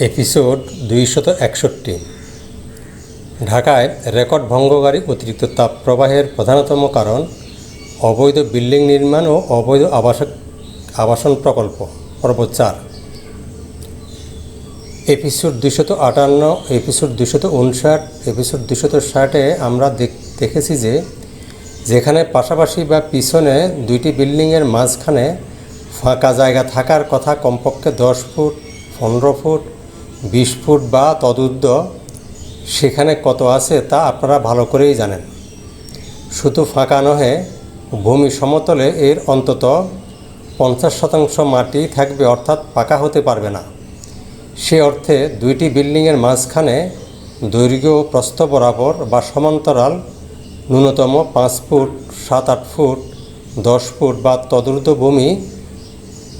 Episode দুইশত একষট্টি। ঢাকায় রেকর্ড ভঙ্গকারী অতিরিক্ত তাপ প্রবাহের প্রধানতম কারণ অবৈধ বিল্ডিং নির্মাণ ও অবৈধ আবাসক, আবাসন প্রকল্প পর্ব চার এপিসোড দুশত আটান্ন, এপিসোড দুশত উনষাট, এপিসোড দুশত ষাটে আমরা দেখ- দেখেছি যে যেখানে পাশাপাশি বা পিছনে দুইটি বিল্ডিংয়ের মাঝখানে ফাঁকা জায়গা থাকার কথা কমপক্ষে দশ ফুট, পনেরো ফুট বিশ ফুট বা তদুর্ধ সেখানে কত আছে তা আপনারা ভালো করেই জানেন। শুধু ফাঁকা নহে, ভূমি সমতলে এর অন্তত পঞ্চাশ শতাংশ মাটি থাকবে অর্থাৎ পাকা হতে পারবে না। সে অর্থে দুইটি বিল্ডিংয়ের মাঝখানে দৈর্ঘ্য ও প্রস্থ বরাবর বা সমান্তরাল ন্যূনতম পাঁচ ফুট, সাত আট ফুট, দশ ফুট বা তদূর্ধ্ব ভূমি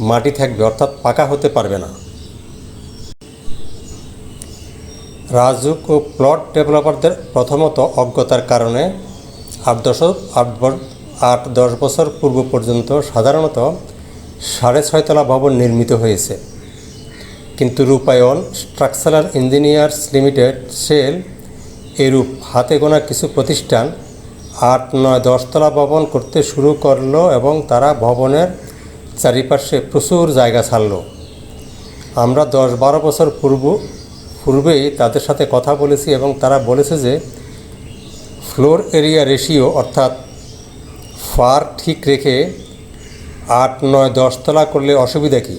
মাটি থাকবে অর্থাৎ পাকা হতে পারবে না। রাজুক ও প্লট ডেভেলপারদের প্রথমত অজ্ঞতার কারণে আট দশ আট আট দশ বছর পূর্ব পর্যন্ত সাধারণত সাড়ে ছয়তলা ভবন নির্মিত হয়েছে। কিন্তু রূপায়ণ, স্ট্রাকচারাল ইঞ্জিনিয়ার্স লিমিটেড সেল এরূপ হাতে গোনা কিছু প্রতিষ্ঠান আট নয় দশতলা ভবন করতে শুরু করল এবং তারা ভবনের চারিপাশে প্রচুর জায়গা ছাড়ল। আমরা দশ বারো বছর পূর্ব পূর্বেই তাদের সাথে কথা বলেছি এবং তারা বলেছে যে ফ্লোর এরিয়া রেশিও অর্থাৎ ফার ঠিক রেখে আট, নয় দশতলা করলে অসুবিধা কী?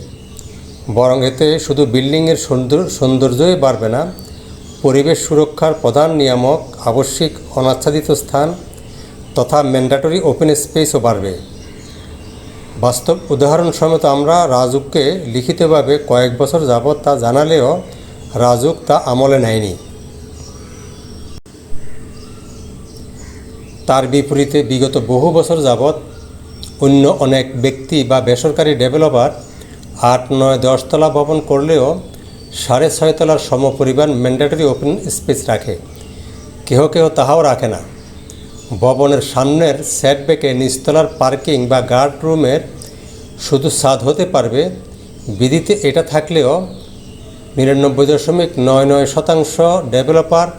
বরং এতে শুধু বিল্ডিংয়ের সৌন্দর্য, সৌন্দর্যই বাড়বে না, পরিবেশ সুরক্ষার প্রধান নিয়ামক, আবশ্যিক, অনাচ্ছাদিত স্থান তথা ম্যান্ডাটরি ওপেন স্পেসও বাড়বে। বাস্তব উদাহরণ সমেত আমরা রাজুককে লিখিতভাবে কয়েক বছর যাবৎ তা জানালেও রাজুক তা আমলে নেয়নি। তার বিপরীতে বিগত বহু বছর যাবৎ অন্য অনেক ব্যক্তি বা বেসরকারি ডেভেলপার আট, নয় দশতলা ভবন করলেও সাড়ে ছয় তলার সমপরিমাণ ম্যান্ডেটরি ওপেন স্পেস রাখে। কেহ কেহ তাহাও রাখে না। ভবনের সামনের সেটব্যাকে নিচতলার পার্কিং বা গার্ড রুমের শুধু ছাদ হতে পারবে। বিধিতে এটা থাকলেও নিরানব্বই দশমিক নয় নয় শতাংশ ডেভেলপার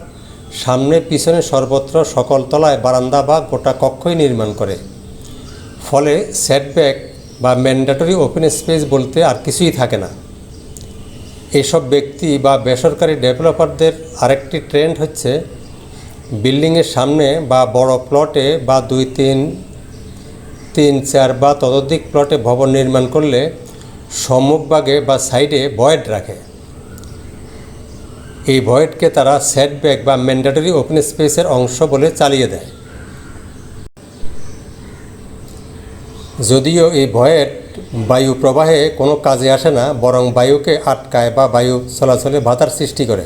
সামনে পিছনে সর্বত্র সকল তলায় বারান্দা বা গোটা কক্ষই নির্মাণ করে। ফলে সেটব্যাক বা ম্যান্ডেটরি ওপেন স্পেস বলতে আর কিছুই থাকে না। এসব ব্যক্তি বা বেসরকারি ডেভেলপারদের আরেকটি ট্রেন্ড হচ্ছে বিল্ডিংয়ের সামনে বা বড় প্লটে বা দুই, তিন তিন, চার বা ততোধিক প্লটে ভবন নির্মাণ করলে সম্মুখভাগে বা সাইডে বয়েড রাখে। এই ভয়েডকে তারা সেটব্যাক বা ম্যান্ডেটরি ওপেন স্পেসের অংশ বলে চালিয়ে দেয়। যদিও এই ভয়েড বায়ু প্রবাহে কোনো কাজে আসে না, বরং বায়ুকে আটকায় বা বায়ু চলাচলে বাধার সৃষ্টি করে।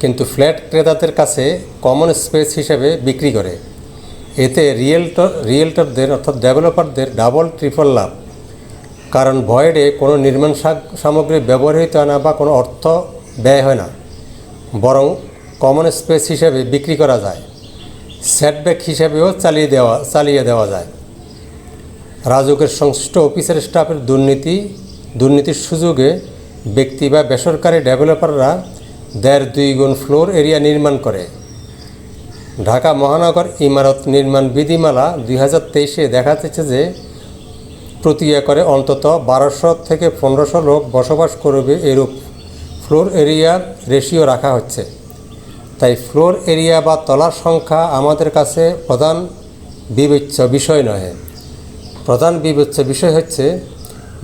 কিন্তু ফ্ল্যাট ক্রেতাদের কাছে কমন স্পেস হিসেবে বিক্রি করে। এতে রিয়েলটর, রিয়েলটরদের অর্থাৎ ডেভেলপারদের ডাবল, ট্রিপল লাভ। কারণ ভয়েডে কোনো নির্মাণ সামগ্রী ব্যবহৃত না বা কোনো অর্থ ব্যয় হয় না। বরং কমন স্পেস হিসেবে বিক্রি করা যায়। সেটব্যাক হিসেবেও চালিয়ে দেওয়া চালিয়ে দেওয়া যায়। রাজুকের সংশ্লিষ্ট অফিসের স্টাফের দুর্নীতি, দুর্নীতির সুযোগে ব্যক্তি বা বেসরকারি ডেভেলপাররা দেড় দুই গুণ ফ্লোর এরিয়া নির্মাণ করে। ঢাকা মহানগর ইমারত নির্মাণ বিধিমালা দুই হাজার তেইশে দেখা যাচ্ছে যে প্রতি একরে অন্তত বারোশো থেকে পনেরোশো লোক বসবাস করবে এরূপ ফ্লোর এরিয়ার রেশিও রাখা হচ্ছে। তাই ফ্লোর এরিয়া বা তলার সংখ্যা আমাদের কাছে প্রধান বিবেচ্য বিষয় নয় প্রধান বিবেচ্য বিষয় হচ্ছে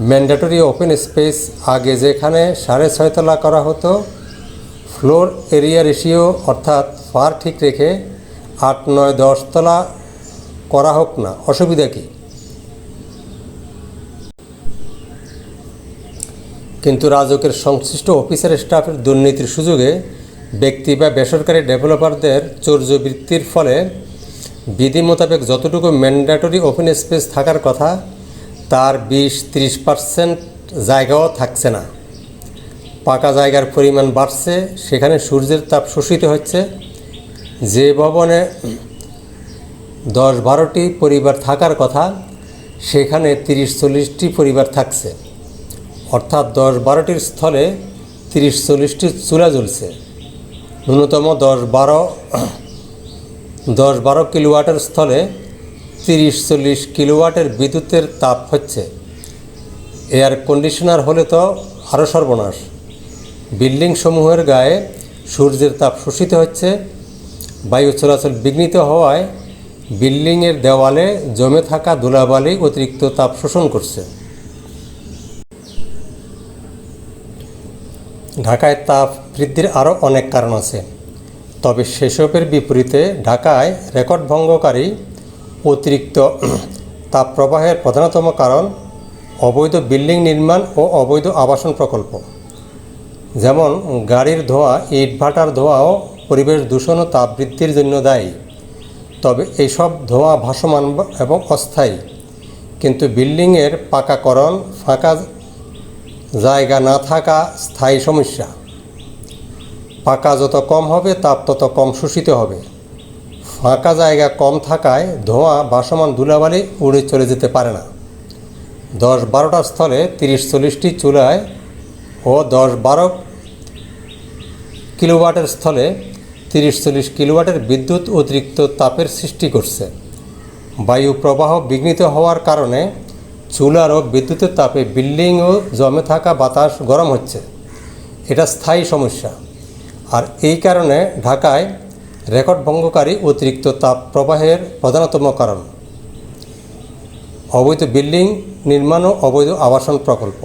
ম্যান্ডেটরি ওপেন স্পেস আগে যেখানে সাড়ে ছয়তলা করা হতো, ফ্লোর এরিয়া রেশিও অর্থাৎ ফার ঠিক রেখে আট, নয় দশতলা করা হোক না। অসুবিধা কী? কিন্তু রাজকের সংশ্লিষ্ট অফিসার স্টাফের দুর্নীতির সুযোগে ব্যক্তি বা বেসরকারি ডেভেলপারদের চৌর্যবৃত্তির ফলে বিধি মোতাবেক যতটুকু ম্যান্ডেটরি ওপেন স্পেস থাকার কথা, তার বিশ ত্রিশ পার্সেন্ট জায়গাও থাকছে না। পাকা জায়গার পরিমাণ বাড়ছে, সেখানে সূর্যের তাপ শোষিত হচ্ছে। যে ভবনে দশ বারোটি পরিবার থাকার কথা, সেখানে তিরিশ চল্লিশটি পরিবার থাকছে। অর্থাৎ দশ বারোটির স্থলে তিরিশ চল্লিশটি চুলা জ্বলছে। ন্যূনতম দশ বারো দশ বারো কিলোওয়াটের স্থলে তিরিশ চল্লিশ কিলোওয়াটের বিদ্যুতের তাপ হচ্ছে। এয়ার কন্ডিশনার হলে তো আরও সর্বনাশ। বিল্ডিং সমূহের গায়ে সূর্যের তাপ শোষিত হচ্ছে। বায়ু চলাচল বিঘ্নিত হওয়ায় বিল্ডিংয়ের দেওয়ালে জমে থাকা ধুলাবালি অতিরিক্ত তাপ শোষণ করছে। ঢাকায় তাপ বৃদ্ধির আরও অনেক কারণ আছে। তবে সেসবের বিপরীতে ঢাকায় রেকর্ড ভঙ্গকারী অতিরিক্ত তাপ প্রবাহের প্রধানতম কারণ অবৈধ বিল্ডিং নির্মাণ ও অবৈধ আবাসন প্রকল্প। যেমন গাড়ির ধোঁয়া ইটভাটার ধোঁয়াও পরিবেশ দূষণ ও তাপ বৃদ্ধির জন্য দায়ী। তবে এইসব ধোঁয়া ভাসমান এবং অস্থায়ী। কিন্তু বিল্ডিংয়ের পাকাকরণ, ফাঁকা জায়গা না থাকা স্থায়ী সমস্যা। পাকা যত কম হবে, তাপ তত কম শোষিত হবে। ফাঁকা জায়গা কম থাকায় ধোঁয়া, ভাসমান ধুলাবালি উড়ে চলে যেতে পারে না। দশ বারোটা স্থলে তিরিশ চল্লিশটি চুলায় ও দশ বারো কিলোওয়াটের স্থলে তিরিশ চল্লিশ কিলোওয়াটের বিদ্যুৎ অতিরিক্ত তাপের সৃষ্টি করছে। বায়ু প্রবাহ বিঘ্নিত হওয়ার কারণে চুলার ও বিদ্যুতের তাপে বিল্ডিং ও জমে থাকা বাতাস গরম হচ্ছে। এটা স্থায়ী সমস্যা। আর এই কারণে ঢাকায় রেকর্ড ভঙ্গকারী অতিরিক্ত তাপ প্রবাহের প্রধানতম কারণ। অবৈধ বিল্ডিং নির্মাণ ও অবৈধ আবাসন প্রকল্প।